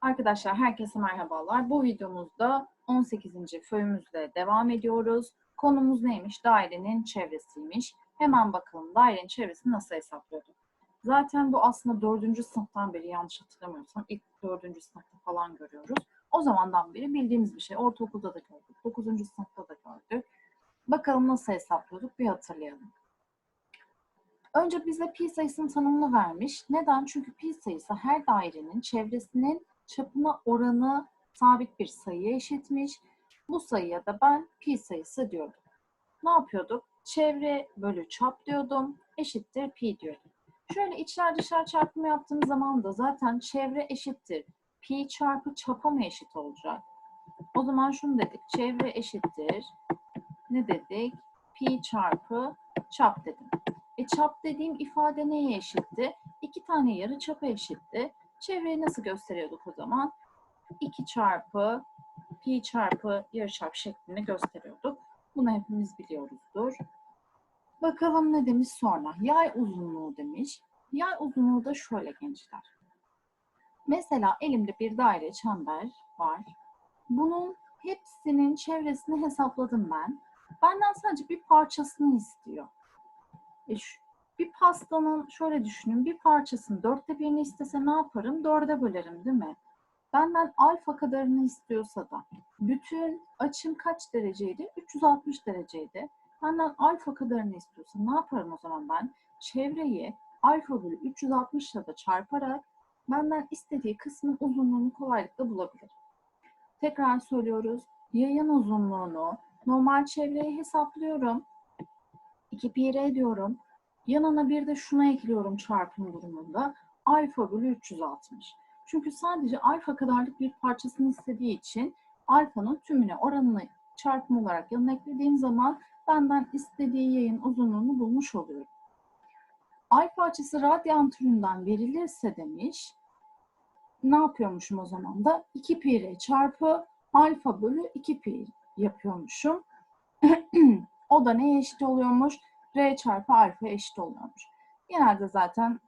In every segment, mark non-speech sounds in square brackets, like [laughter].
Arkadaşlar herkese merhabalar. Bu videomuzda 18. föyümüzle devam ediyoruz. Konumuz neymiş? Dairenin çevresiymiş. Hemen bakalım dairenin çevresini nasıl hesaplıyorduk? Zaten bu aslında 4. sınıftan beri yanlış hatırlamıyorsam ilk 4. sınıfta falan görüyoruz. O zamandan beri bildiğimiz bir şey. Ortaokulda da gördük. 9. sınıfta da gördük. Bakalım nasıl hesaplıyorduk bir hatırlayalım. Önce bize pi sayısının tanımını vermiş. Neden? Çünkü pi sayısı her dairenin çevresinin çapına oranı sabit bir sayıya eşitmiş. Bu sayıya da ben pi sayısı diyordum. Ne yapıyorduk? Çevre bölü çap diyordum. Eşittir pi diyordum. Şöyle içler dışlar çarpımı yaptığım zaman da zaten çevre eşittir. Pi çarpı çapa mı eşit olacak? O zaman şunu dedik. Çevre eşittir. Ne dedik? Pi çarpı çap dedim. E çap dediğim ifade neye eşitti? İki tane yarı çapa eşitti. Çevreyi nasıl gösteriyorduk o zaman? 2 çarpı pi çarpı yarıçap şeklinde gösteriyorduk. Bunu hepimiz biliyoruzdur. Bakalım ne demiş sonra? Yay uzunluğu demiş. Yay uzunluğu da şöyle gençler. Mesela elimde bir daire çember var. Bunun hepsinin çevresini hesapladım ben. Benden sadece bir parçasını istiyor. E şu, bir pastanın şöyle düşünün bir parçasını dörtte birini istese ne yaparım? Dörde bölerim değil mi? Benden alfa kadarını istiyorsa da bütün açım kaç dereceydi? 360 dereceydi. Benden alfa kadarını istiyorsa ne yaparım o zaman ben? Çevreyi alfa bölü 360 ile de çarparak benden istediği kısmın uzunluğunu kolaylıkla bulabilir. Tekrar söylüyoruz. Yayın uzunluğunu normal çevreye hesaplıyorum. 2 pi r diyorum. Yanına bir de şuna ekliyorum çarpım durumunda. Alfa bölü 360. Çünkü sadece alfa kadarlık bir parçasını istediği için alfanın tümüne oranını çarpım olarak yanına eklediğim zaman benden istediği yayın uzunluğunu bulmuş oluyorum. Alfa açısı radyan türünden verilirse demiş, ne yapıyormuşum o zaman da? 2 pi r çarpı alfa bölü 2 pi yapıyormuşum. [clears throat] o da neye eşit oluyormuş? R çarpı alfa eşit oluyormuş. Genelde zaten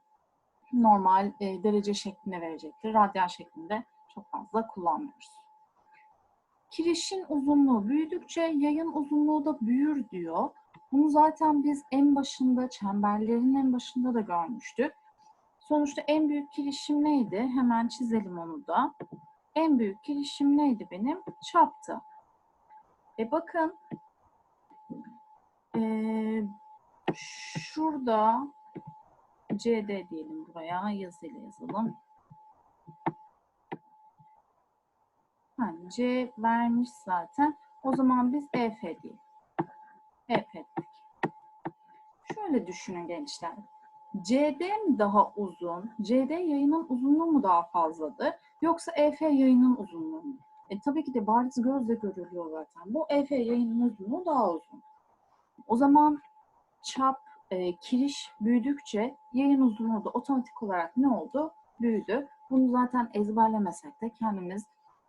normal e, derece şeklinde verecektir. Radyan şeklinde çok fazla kullanmıyoruz. Kirişin uzunluğu büyüdükçe yayın uzunluğu da büyür diyor. Bunu zaten biz en başında, çemberlerin en başında da görmüştük. Sonuçta en büyük kirişim neydi? Hemen çizelim onu da. En büyük kirişim neydi benim? Çaptı. E bakın, e, şurada CD diyelim buraya yazıyla yazalım. Ha, C vermiş zaten. O zaman biz EF diyelim. EF dedik. Şöyle düşünün gençler. CD mi daha uzun? CD yayının uzunluğu mu daha fazladır? Yoksa EF yayının uzunluğu mu? E, tabii ki de bariz gözle görülüyor zaten. Bu EF yayının uzunluğu daha uzun. O zaman çap e, kiriş büyüdükçe yayın uzunluğu da otomatik olarak ne oldu? Büyüdü. Bunu zaten ezberlemesek de kendimiz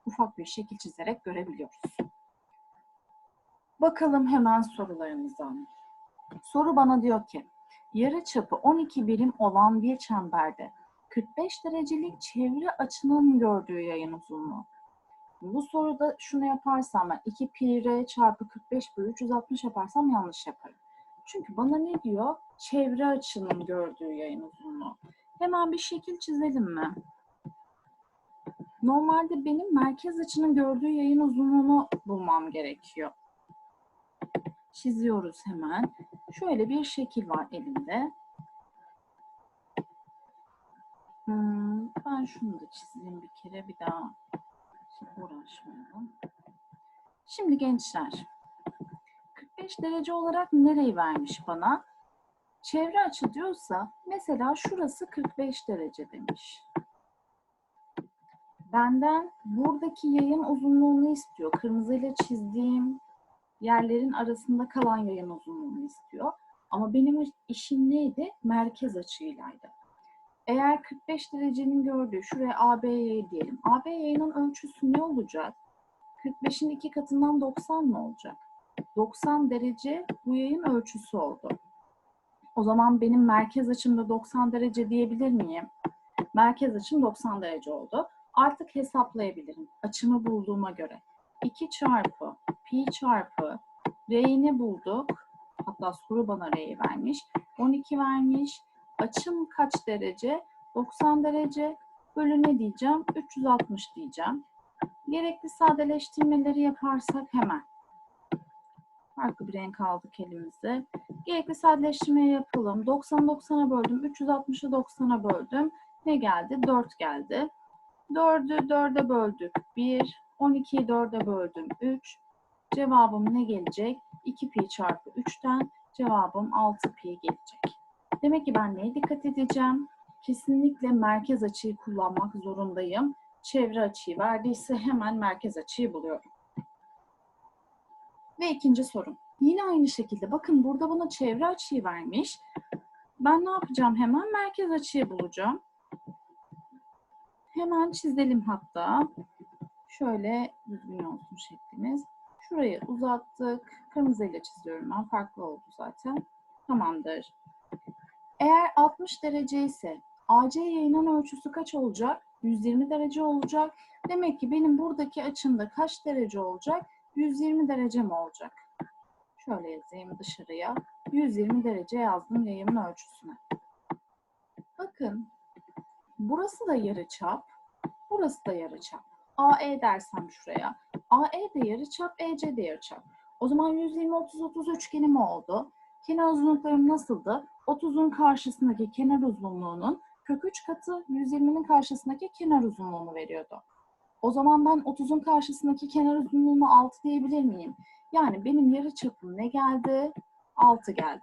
ufak bir şekil çizerek görebiliyoruz. Bakalım hemen sorularımıza. Soru bana diyor ki, yarı çapı 12 birim olan bir çemberde 45 derecelik çevre açının gördüğü yayın uzunluğu. Bu soruda şunu yaparsam ben 2 pi r çarpı 45 bölü 360 yaparsam yanlış yaparım. Çünkü bana ne diyor? Çevre açının gördüğü yayın uzunluğu. Hemen bir şekil çizelim mi? Normalde benim merkez açının gördüğü yayın uzunluğunu bulmam gerekiyor. Çiziyoruz hemen. Şöyle bir şekil var elimde. Hmm, ben şunu da çizeyim bir kere bir daha uğraşmayalım. Şimdi gençler, 45 derece olarak nereyi vermiş bana? Çevre açı diyorsa mesela şurası 45 derece demiş. Benden buradaki yayın uzunluğunu istiyor. Kırmızıyla çizdiğim yerlerin arasında kalan yayın uzunluğunu istiyor. Ama benim işim neydi? Merkez açıylaydı. Eğer 45 derecenin gördüğü, şuraya AB diyelim. AB yayının ölçüsü ne olacak? 45'in iki katından 90 mı olacak? 90 derece bu yayın ölçüsü oldu. O zaman benim merkez açımda 90 derece diyebilir miyim? Merkez açım 90 derece oldu. Artık hesaplayabilirim. Açımı bulduğuma göre. 2 çarpı pi çarpı r'ini bulduk. Hatta soru bana r'yi vermiş. 12 vermiş. Açım kaç derece? 90 derece. Bölü ne diyeceğim? 360 diyeceğim. Gerekli sadeleştirmeleri yaparsak hemen. Farklı bir renk aldık elimize. Gerekli sadeleştirmeyi yapalım. 90'ı 90'a böldüm. 360'ı 90'a böldüm. Ne geldi? 4 geldi. 4'ü 4'e böldük. 1. 12'yi 4'e böldüm. 3. Cevabım ne gelecek? 2 pi çarpı 3'ten cevabım 6 pi gelecek. Demek ki ben neye dikkat edeceğim? Kesinlikle merkez açıyı kullanmak zorundayım. Çevre açıyı verdiyse hemen merkez açıyı buluyorum. Ve ikinci sorum. Yine aynı şekilde bakın burada bana çevre açıyı vermiş. Ben ne yapacağım? Hemen merkez açıyı bulacağım. Hemen çizelim hatta. Şöyle düzgün olsun şeklimiz. Şurayı uzattık. Kırmızıyla çiziyorum ben. Farklı oldu zaten. Tamamdır. Eğer 60 derece ise AC yayının ölçüsü kaç olacak? 120 derece olacak. Demek ki benim buradaki açımda kaç derece olacak? 120 derece mi olacak? Şöyle yazayım dışarıya. 120 derece yazdım yayımın ölçüsüne. Bakın burası da yarıçap, burası da yarıçap. AE dersem şuraya. AE de yarıçap, EC de yarıçap. O zaman 120 30 30 üçgeni mi oldu? Kenar uzunluklarım nasıldı? 30'un karşısındaki kenar uzunluğunun kök 3 katı 120'nin karşısındaki kenar uzunluğunu veriyordu. O zaman ben 30'un karşısındaki kenar uzunluğunu 6 diyebilir miyim? Yani benim yarı çapım ne geldi? 6 geldi.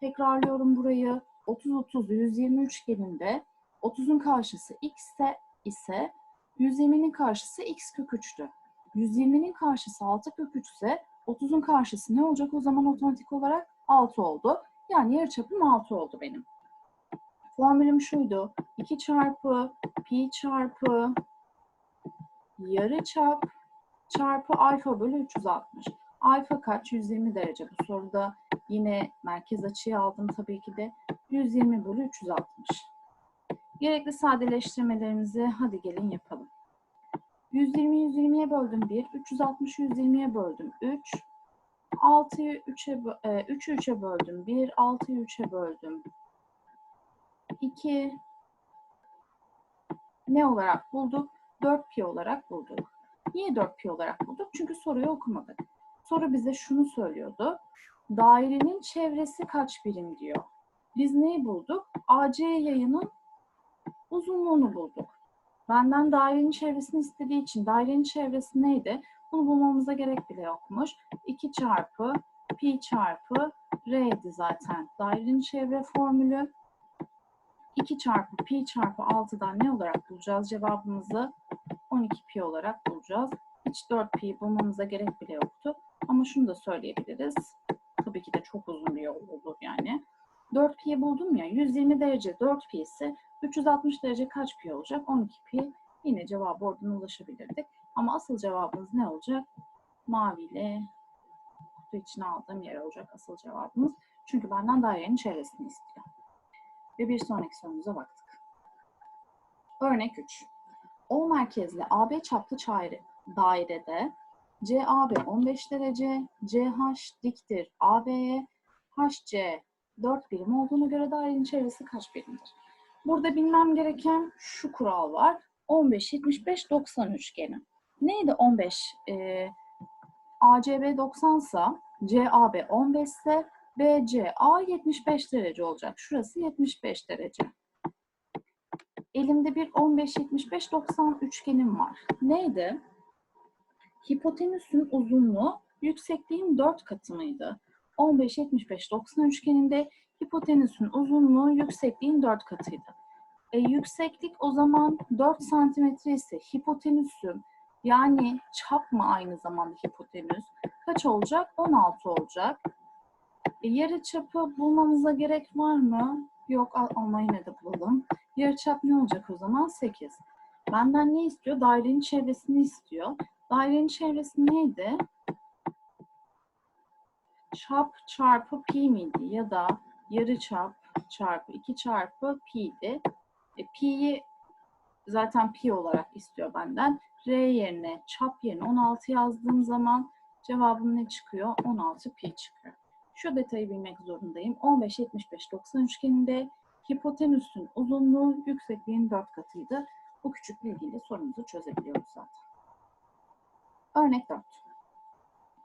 Tekrarlıyorum burayı. 30 30 120 üçgeninde 30'un karşısı x ise, ise 120'nin karşısı x kök 3'tü. 120'nin karşısı 6 kök 3 ise 30'un karşısı ne olacak o zaman otomatik olarak? 6 oldu. Yani yarıçapım 6 oldu benim. Formülüm şuydu. 2 çarpı pi çarpı yarıçap çarpı alfa bölü 360. Alfa kaç? 120 derece. Bu soruda yine merkez açıyı aldım tabii ki de. 120 bölü 360. Gerekli sadeleştirmelerimizi hadi gelin yapalım. 120 120'ye böldüm 1, 360 120'ye böldüm 3, 6'yı 3'e 3'ü 3'e böldüm 1, 6'yı 3'e böldüm 2. Ne olarak bulduk? 4 pi olarak bulduk. Niye 4 pi olarak bulduk? Çünkü soruyu okumadık. Soru bize şunu söylüyordu. Dairenin çevresi kaç birim diyor. Biz neyi bulduk? AC yayının uzunluğunu bulduk. Benden dairenin çevresini istediği için dairenin çevresi neydi? Bunu bulmamıza gerek bile yokmuş. 2 çarpı pi çarpı r'ydi zaten. Dairenin çevre formülü 2 çarpı pi çarpı 6'dan ne olarak bulacağız cevabımızı? 12 pi olarak bulacağız. Hiç 4 pi bulmamıza gerek bile yoktu. Ama şunu da söyleyebiliriz. Tabii ki de çok uzun bir yol olur yani. 4 pi buldum ya 120 derece 4 pi ise 360 derece kaç pi olacak? 12 pi. Yine cevabı oradan ulaşabilirdik. Ama asıl cevabımız ne olacak? Maviyle kutu içine aldığım yer olacak asıl cevabımız. Çünkü benden dairenin çevresini istiyor. Ve bir sonraki sorumuza baktık. Örnek 3. O merkezli AB çaplı çayre, dairede CAB 15 derece, CH diktir AB'ye, HC 4 birim olduğuna göre dairenin çevresi kaç birimdir? Burada bilmem gereken şu kural var. 15, 75, 90 üçgeni. Neydi 15? Ee, ACB 90 ise CAB 15 ise BCA 75 derece olacak. Şurası 75 derece. Elimde bir 15, 75, 90 üçgenim var. Neydi? Hipotenüsün uzunluğu yüksekliğin 4 katı mıydı? 15, 75, 90 üçgeninde hipotenüsün uzunluğu yüksekliğin 4 katıydı. E, yükseklik o zaman 4 santimetre ise hipotenüsüm yani çap mı aynı zamanda hipotenüs kaç olacak? 16 olacak. E, yarı çapı bulmamıza gerek var mı? Yok ama yine de bulalım. Yarı çap ne olacak o zaman? 8. Benden ne istiyor? Dairenin çevresini istiyor. Dairenin çevresi neydi? Çap çarpı pi miydi? Ya da yarı çap çarpı 2 çarpı pi'ydi. E, pi'yi Zaten pi olarak istiyor benden. R yerine, çap yerine 16 yazdığım zaman cevabım ne çıkıyor? 16 pi çıkıyor. Şu detayı bilmek zorundayım. 15, 75, 90 üçgeninde hipotenüsün uzunluğu yüksekliğin 4 katıydı. Bu küçük bilgiyle sorumuzu çözebiliyoruz zaten. Örnek 4.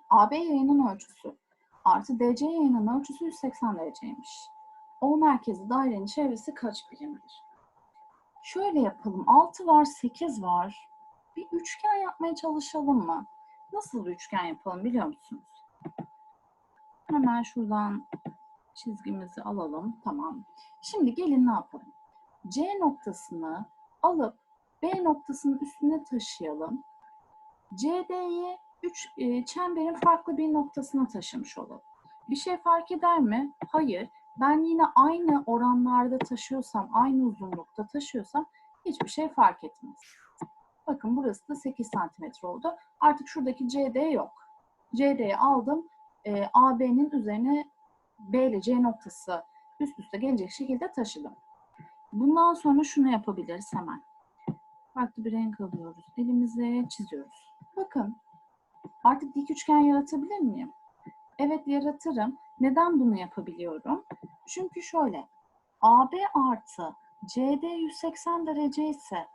AB yayının ölçüsü artı DC yayının ölçüsü 180 dereceymiş. O merkezi dairenin çevresi kaç birimdir? Şöyle yapalım. 6 var, 8 var. Bir üçgen yapmaya çalışalım mı? Nasıl bir üçgen yapalım biliyor musunuz? Hemen şuradan çizgimizi alalım. Tamam. Şimdi gelin ne yapalım? C noktasını alıp B noktasının üstüne taşıyalım. CD'yi üç e, çemberin farklı bir noktasına taşımış olalım. Bir şey fark eder mi? Hayır. Ben yine aynı oranlarda taşıyorsam, aynı uzunlukta taşıyorsam hiçbir şey fark etmez. Bakın burası da 8 santimetre oldu. Artık şuradaki CD yok. CD'yi aldım. E, AB'nin üzerine B ile C noktası üst üste gelecek şekilde taşıdım. Bundan sonra şunu yapabiliriz hemen. Farklı bir renk alıyoruz. Elimize çiziyoruz. Bakın artık dik üçgen yaratabilir miyim? Evet yaratırım. Neden bunu yapabiliyorum? Çünkü şöyle. AB artı CD 180 derece ise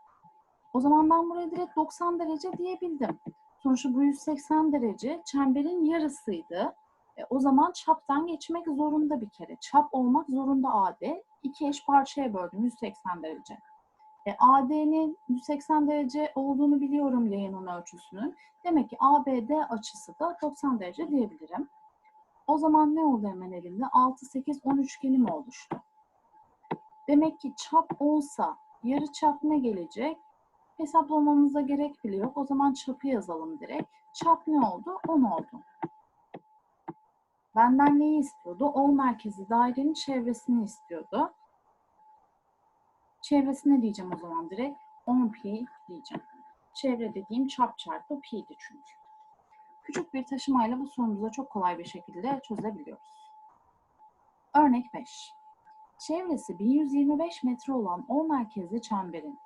o zaman ben buraya direkt 90 derece diyebildim. Sonuçta bu 180 derece çemberin yarısıydı. E, o zaman çaptan geçmek zorunda bir kere. Çap olmak zorunda AD. İki eş parçaya böldüm 180 derece. E, AD'nin 180 derece olduğunu biliyorum yayının ölçüsünün. Demek ki ABD açısı da 90 derece diyebilirim. O zaman ne oldu hemen elimde? 6, 8, 10 üçgenim oluştu. Demek ki çap olsa yarı çap ne gelecek? Hesaplamamıza gerek bile yok. O zaman çapı yazalım direkt. Çap ne oldu? 10 oldu. Benden neyi istiyordu? O merkezi dairenin çevresini istiyordu. Çevresine diyeceğim o zaman direkt. 10 pi diyeceğim. Çevre dediğim çap çarpı pi'di çünkü. Küçük bir taşımayla bu sorumuzu çok kolay bir şekilde çözebiliyoruz. Örnek 5. Çevresi 1125 metre olan O merkezli çemberin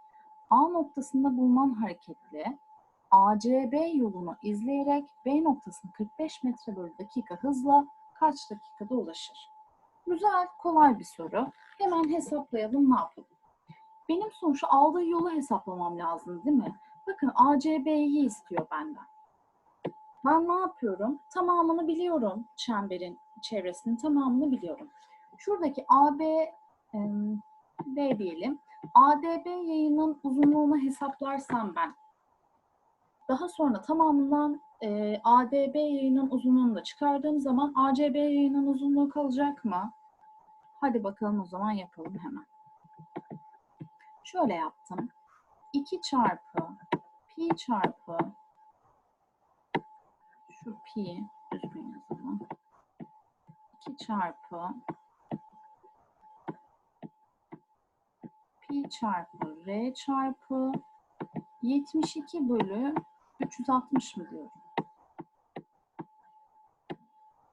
A noktasında bulunan hareketli ACB yolunu izleyerek B noktasına 45 metre bölü dakika hızla kaç dakikada ulaşır? Güzel, kolay bir soru. Hemen hesaplayalım ne yapalım. Benim sonuçta aldığı yolu hesaplamam lazım değil mi? Bakın ACB'yi istiyor benden. Ben ne yapıyorum? Tamamını biliyorum. Çemberin çevresinin tamamını biliyorum. Şuradaki AB B diyelim. ADB yayının uzunluğunu hesaplarsam ben daha sonra tamamından e, ADB yayının uzunluğunu da çıkardığım zaman ACB yayının uzunluğu kalacak mı? Hadi bakalım o zaman yapalım hemen. Şöyle yaptım. 2 çarpı pi çarpı şu pi düzgün yazalım. 2 çarpı pi çarpı r çarpı 72 bölü 360 mı diyorum?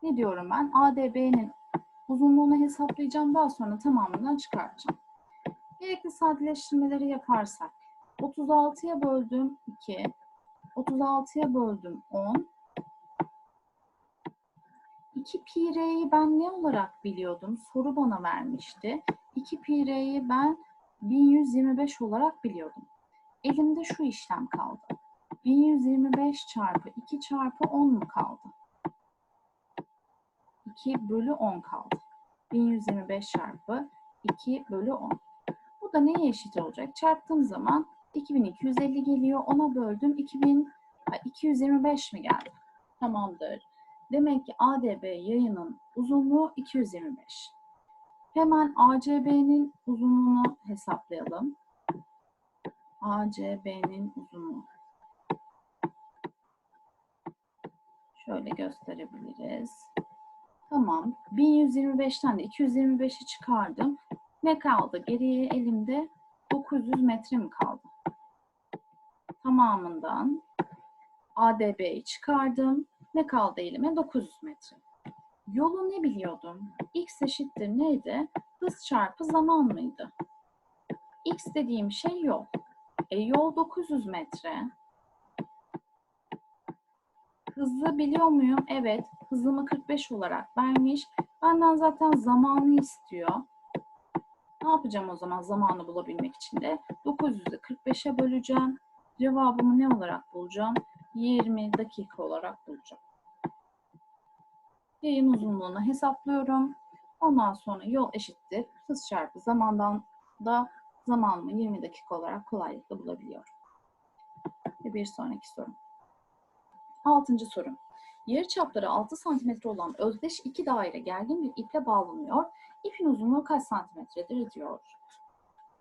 Ne diyorum ben? ADB'nin uzunluğunu hesaplayacağım. Daha sonra tamamından çıkartacağım. Gerekli sadeleştirmeleri yaparsak 36'ya böldüm 2, 36'ya böldüm 10. 2 pi r'yi ben ne olarak biliyordum? Soru bana vermişti. 2 pi r'yi ben 1125 olarak biliyordum. Elimde şu işlem kaldı. 1125 çarpı 2 çarpı 10 mu kaldı? 2 bölü 10 kaldı. 1125 çarpı 2 bölü 10. Bu da neye eşit olacak? Çarptığım zaman 2250 geliyor. Ona böldüm. 2000, 225 mi geldi? Tamamdır. Demek ki ADB yayının uzunluğu 225. Hemen ACB'nin uzunluğunu hesaplayalım. ACB'nin uzunluğu. Şöyle gösterebiliriz. Tamam. 1125'ten de 225'i çıkardım. Ne kaldı? Geriye elimde 900 metre mi kaldı? Tamamından ADB'yi çıkardım. Ne kaldı elime? 900 metre. Yolu ne biliyordum? X eşittir neydi? Hız çarpı zaman mıydı? X dediğim şey yol. E, yol 900 metre. Hızı biliyor muyum? Evet. Hızımı 45 olarak vermiş. Benden zaten zamanı istiyor. Ne yapacağım o zaman zamanı bulabilmek için de? 900'ü 45'e böleceğim. Cevabımı ne olarak bulacağım? 20 dakika olarak bulacağım. Yayın uzunluğunu hesaplıyorum. Ondan sonra yol eşittir. Hız çarpı zamandan da zamanımı 20 dakika olarak kolaylıkla bulabiliyorum. Ve bir sonraki sorum. Altıncı sorum. Yarıçapları 6 cm olan özdeş iki daire gergin bir iple bağlanıyor. İpin uzunluğu kaç santimetredir diyor.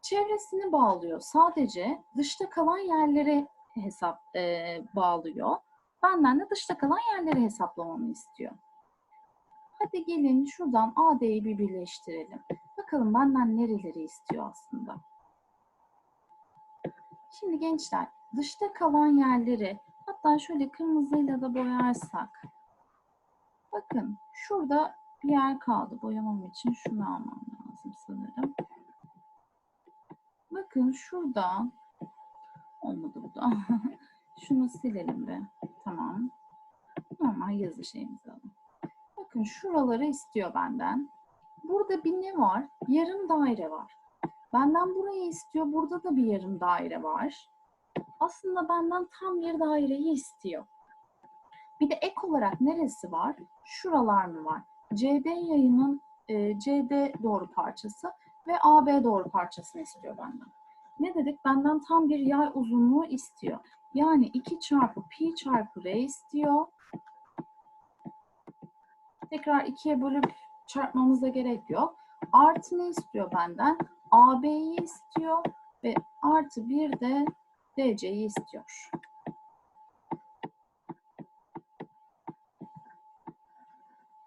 Çevresini bağlıyor. Sadece dışta kalan yerleri hesap e, bağlıyor. Benden de dışta kalan yerleri hesaplamamı istiyor. Hadi gelin şuradan AD'yi bir birleştirelim. Bakalım benden nereleri istiyor aslında. Şimdi gençler dışta kalan yerleri hatta şöyle kırmızıyla da boyarsak. Bakın şurada bir yer kaldı. Boyamam için şunu almam lazım sanırım. Bakın şurada olmadı bu da. [laughs] şunu silelim be. Tamam. Normal yazı şeyimizi. Bakın şuraları istiyor benden. Burada bir ne var? Yarım daire var. Benden burayı istiyor. Burada da bir yarım daire var. Aslında benden tam bir daireyi istiyor. Bir de ek olarak neresi var? Şuralar mı var? CD yayının e, CD doğru parçası ve AB doğru parçasını istiyor benden. Ne dedik? Benden tam bir yay uzunluğu istiyor. Yani 2 çarpı pi çarpı r istiyor. Tekrar 2'ye bölüp çarpmamıza gerek yok. Artı ne istiyor benden? AB'yi istiyor ve artı bir de DC'yi istiyor.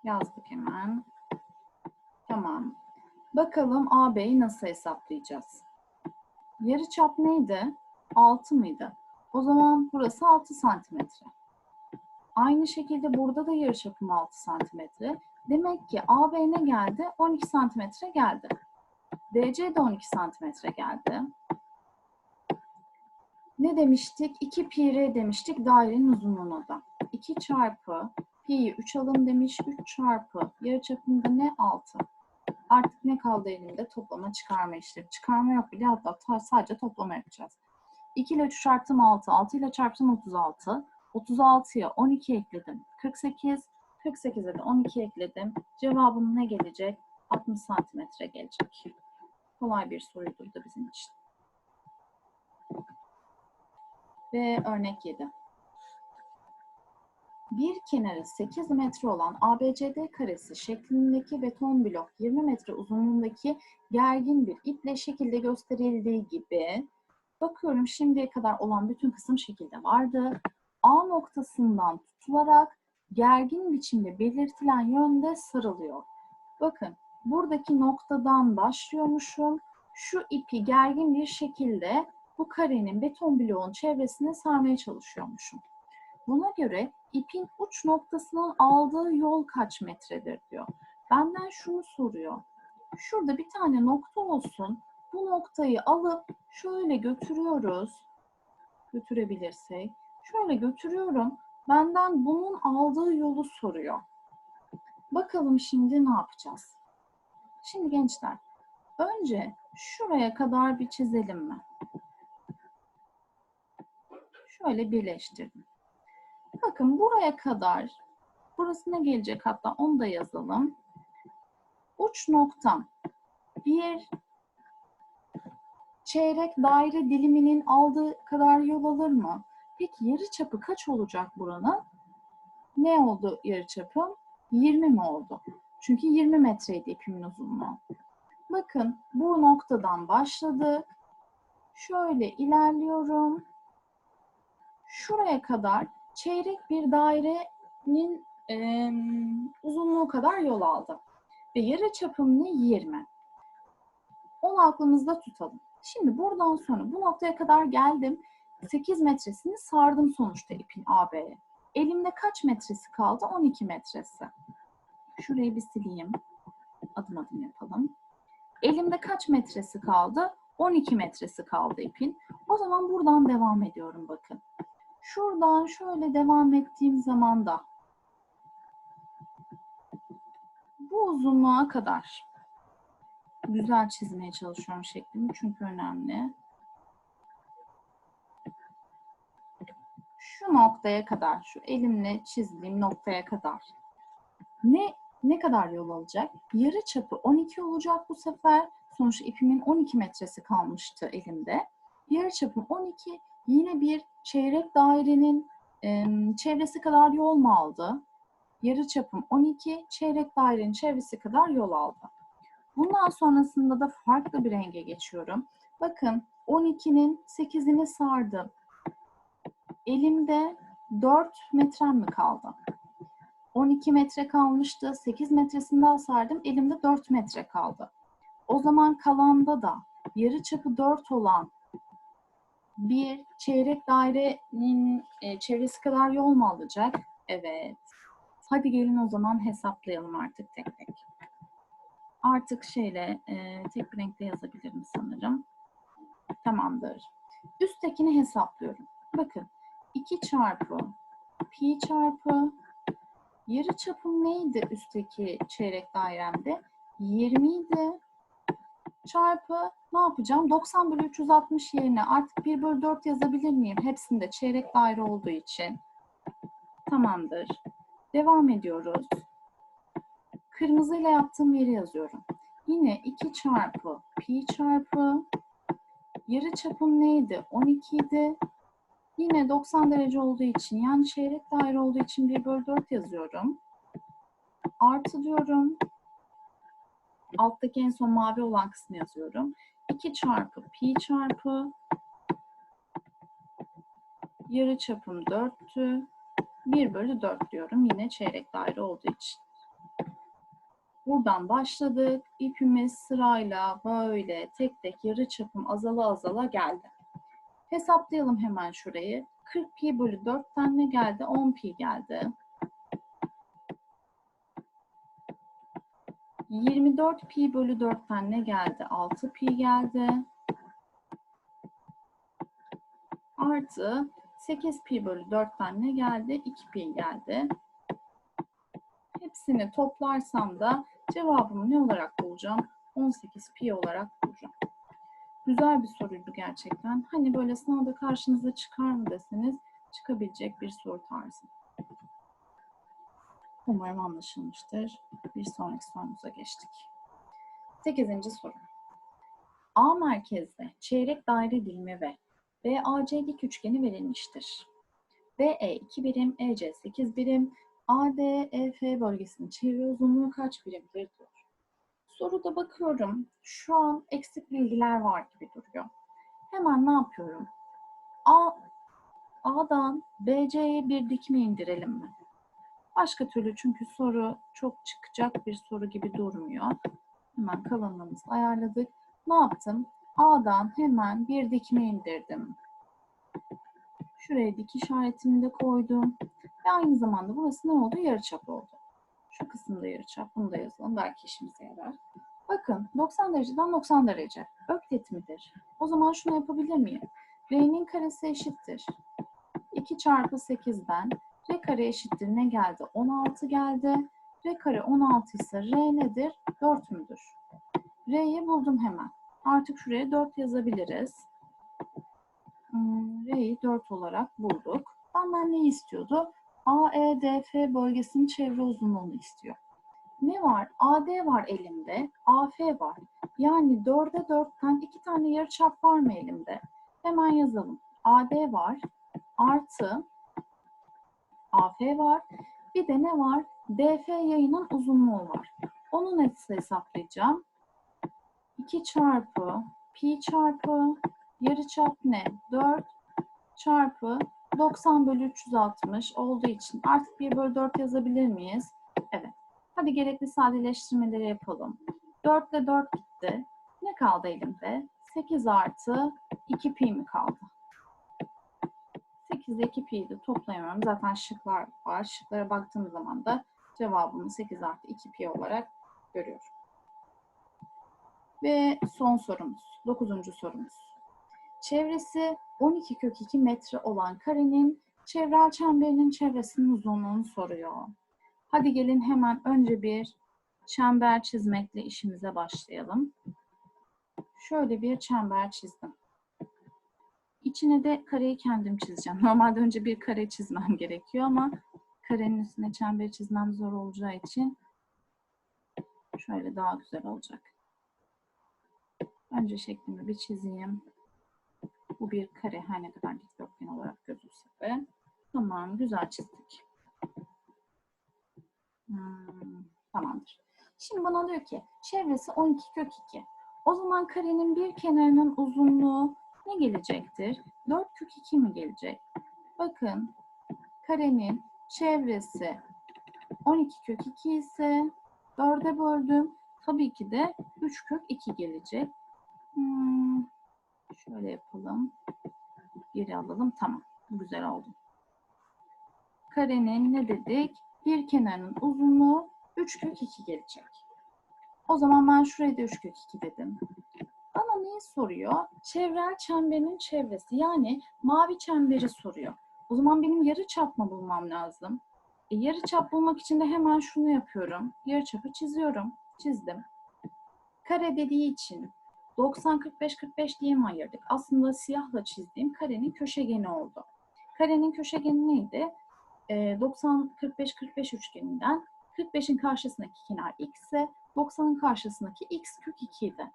Yazdık hemen. Tamam. Bakalım AB'yi nasıl hesaplayacağız? Yarıçap neydi? 6 mıydı? O zaman burası 6 santimetre. Aynı şekilde burada da yarıçapım 6 santimetre. Demek ki AB ne geldi? 12 santimetre geldi. DC de 12 santimetre geldi. Ne demiştik? 2 pi r demiştik dairenin uzunluğuna da. 2 çarpı pi'yi 3 alın demiş. 3 çarpı yarıçapında ne? 6. Artık ne kaldı elimde? Toplama çıkarma işlemi. Çıkarma yok bile hatta sadece toplama yapacağız. 2 ile 3 çarptım 6. 6 ile çarptım 36. 36'ya 12 ekledim. 48. 48'e de 12 ekledim. Cevabım ne gelecek? 60 santimetre gelecek. Kolay bir soruydu da bizim için. Ve örnek 7. Bir kenarı 8 metre olan ABCD karesi şeklindeki beton blok 20 metre uzunluğundaki gergin bir iple şekilde gösterildiği gibi bakıyorum şimdiye kadar olan bütün kısım şekilde vardı. A noktasından tutularak gergin biçimde belirtilen yönde sarılıyor. Bakın buradaki noktadan başlıyormuşum. Şu ipi gergin bir şekilde bu karenin beton bloğun çevresine sarmaya çalışıyormuşum. Buna göre ipin uç noktasının aldığı yol kaç metredir diyor. Benden şunu soruyor. Şurada bir tane nokta olsun. Bu noktayı alıp şöyle götürüyoruz. Götürebilirsek. Şöyle götürüyorum. Benden bunun aldığı yolu soruyor. Bakalım şimdi ne yapacağız? Şimdi gençler, önce şuraya kadar bir çizelim mi? Şöyle birleştirdim. Bakın buraya kadar, burası ne gelecek hatta onu da yazalım. Uç noktam bir çeyrek daire diliminin aldığı kadar yol alır mı? Peki yarı çapı kaç olacak buranın? Ne oldu yarı çapım? 20 mi oldu? Çünkü 20 metreydi ipimin uzunluğu. Bakın bu noktadan başladık. Şöyle ilerliyorum. Şuraya kadar çeyrek bir dairenin e, uzunluğu kadar yol aldım. Ve yarı çapım ne? 20. Onu aklımızda tutalım. Şimdi buradan sonra bu noktaya kadar geldim. 8 metresini sardım sonuçta ipin AB'ye. Elimde kaç metresi kaldı? 12 metresi. Şurayı bir sileyim. Adım adım yapalım. Elimde kaç metresi kaldı? 12 metresi kaldı ipin. O zaman buradan devam ediyorum bakın. Şuradan şöyle devam ettiğim zaman da bu uzunluğa kadar güzel çizmeye çalışıyorum şeklimi çünkü önemli. Şu noktaya kadar, şu elimle çizdiğim noktaya kadar ne ne kadar yol alacak? Yarı çapı 12 olacak bu sefer. Sonuçta ipimin 12 metresi kalmıştı elimde. Yarı çapım 12. Yine bir çeyrek dairenin çevresi kadar yol mu aldı? Yarı çapım 12. Çeyrek dairenin çevresi kadar yol aldı. Bundan sonrasında da farklı bir renge geçiyorum. Bakın 12'nin 8'ini sardım. Elimde 4 metrem mi kaldı? 12 metre kalmıştı. 8 metresini daha sardım. Elimde 4 metre kaldı. O zaman kalanda da yarı çapı 4 olan bir çeyrek dairenin e, çevresi kadar yol mu alacak? Evet. Hadi gelin o zaman hesaplayalım artık tek tek. Artık şeyle e, tek bir renkte yazabilirim sanırım. Tamamdır. Üsttekini hesaplıyorum. Bakın 2 çarpı pi çarpı yarı çapım neydi üstteki çeyrek dairemde? 20 idi. Çarpı ne yapacağım? 90 bölü 360 yerine artık 1 bölü 4 yazabilir miyim? Hepsinde çeyrek daire olduğu için. Tamamdır. Devam ediyoruz. Kırmızıyla yaptığım yeri yazıyorum. Yine 2 çarpı pi çarpı yarı çapım neydi? 12 idi. Yine 90 derece olduğu için yani çeyrek daire olduğu için 1 bölü 4 yazıyorum. Artı diyorum. Alttaki en son mavi olan kısmı yazıyorum. 2 çarpı pi çarpı yarı çapım 4'tü. 1 bölü 4 diyorum yine çeyrek daire olduğu için. Buradan başladık. İpimiz sırayla böyle tek tek yarı çapım azala azala geldi. Hesaplayalım hemen şurayı. 40 pi bölü 4'ten ne geldi? 10 pi geldi. 24 pi bölü 4'ten ne geldi? 6 pi geldi. Artı 8 pi bölü 4'ten ne geldi? 2 pi geldi. Hepsini toplarsam da cevabımı ne olarak bulacağım? 18 pi olarak bulacağım. Güzel bir soruydu gerçekten. Hani böyle sınavda karşınıza çıkar mı deseniz çıkabilecek bir soru tarzı. Umarım anlaşılmıştır. Bir sonraki sorumuza geçtik. 8. soru. A merkezde çeyrek daire dilimi ve BAC dik üçgeni verilmiştir. BE 2 birim, EC 8 birim, ADEF bölgesinin çevre uzunluğu kaç birimdir diyor. Soruda bakıyorum. Şu an eksik bilgiler var gibi duruyor. Hemen ne yapıyorum? A, A'dan BC'ye bir dikme indirelim mi? Başka türlü çünkü soru çok çıkacak bir soru gibi durmuyor. Hemen kalınlığımızı ayarladık. Ne yaptım? A'dan hemen bir dikme indirdim. Şuraya dik işaretimi de koydum. Ve aynı zamanda burası ne oldu? Yarıçap oldu. Şu kısımda yarıçap. Bunu da yazalım. Belki işimize yarar. Bakın 90 dereceden 90 derece. Öklit midir? O zaman şunu yapabilir miyim? R'nin karesi eşittir. 2 çarpı 8'den R kare eşittir ne geldi? 16 geldi. R kare 16 ise R nedir? 4 müdür? R'yi buldum hemen. Artık şuraya 4 yazabiliriz. Hmm, R'yi 4 olarak bulduk. Benden ne istiyordu? AEDF bölgesinin çevre uzunluğunu istiyor. Ne var? AD var elimde, AF var. Yani 4'e 4'ten 2 tane yarıçap var mı elimde? Hemen yazalım. AD var, artı AF var. Bir de ne var? DF yayının uzunluğu var. Onu nasıl hesaplayacağım? 2 çarpı pi çarpı yarıçap ne? 4 çarpı 90 bölü 360 olduğu için artık 1 bölü 4 yazabilir miyiz? Evet. Hadi gerekli sadeleştirmeleri yapalım. 4 ile 4 gitti. Ne kaldı elimde? 8 artı 2 pi mi kaldı? 8 ile 2 pi'yi de toplayamıyorum. Zaten şıklar var. Şıklara baktığım zaman da cevabımı 8 artı 2 pi olarak görüyorum. Ve son sorumuz, dokuzuncu sorumuz. Çevresi 12 kök 2 metre olan karenin çevrel çemberinin çevresinin uzunluğunu soruyor. Hadi gelin hemen önce bir çember çizmekle işimize başlayalım. Şöyle bir çember çizdim. İçine de kareyi kendim çizeceğim. [laughs] Normalde önce bir kare çizmem gerekiyor ama karenin üstüne çember çizmem zor olacağı için şöyle daha güzel olacak. Önce şeklimi bir çizeyim. Bu bir kare her ne kadar dikdörtgen olarak gözükse de. Tamam, güzel çizdik. Hmm, tamamdır. Şimdi bana diyor ki çevresi 12 kök 2. O zaman karenin bir kenarının uzunluğu ne gelecektir? 4 kök 2 mi gelecek? Bakın karenin çevresi 12 kök 2 ise 4'e böldüm. Tabii ki de 3 kök 2 gelecek. Hmm, şöyle yapalım. Geri alalım. Tamam. Güzel oldu. Karenin ne dedik? Bir kenarının uzunluğu 3 kök 2 gelecek. O zaman ben şuraya da 3 kök 2 dedim. Bana neyi soruyor? Çevrel çemberin çevresi. Yani mavi çemberi soruyor. O zaman benim yarı çap mı bulmam lazım? E, yarı çap bulmak için de hemen şunu yapıyorum. Yarı çapı çiziyorum. Çizdim. Kare dediği için 90 45 45 diye mi ayırdık? Aslında siyahla çizdiğim karenin köşegeni oldu. Karenin köşegeni neydi? E, 90 45 45 üçgeninden 45'in karşısındaki kenar x ise 90'ın karşısındaki x kök 2 idi.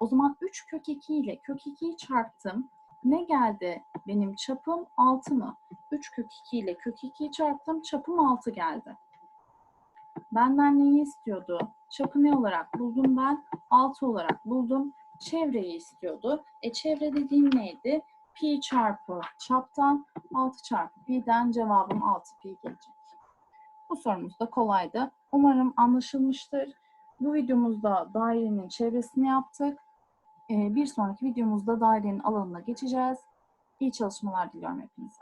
O zaman 3 kök 2 ile kök 2'yi çarptım. Ne geldi benim çapım? 6 mı? 3 kök 2 ile kök 2'yi çarptım. Çapım 6 geldi. Benden neyi istiyordu? Çapı ne olarak buldum ben? 6 olarak buldum. Çevreyi istiyordu. E çevre dediğim neydi? Pi çarpı çaptan 6 çarpı pi'den cevabım 6 pi gelecek. Bu sorumuz da kolaydı. Umarım anlaşılmıştır. Bu videomuzda dairenin çevresini yaptık. Ee, Bir sonraki videomuzda dairenin alanına geçeceğiz. İyi çalışmalar diliyorum hepinize.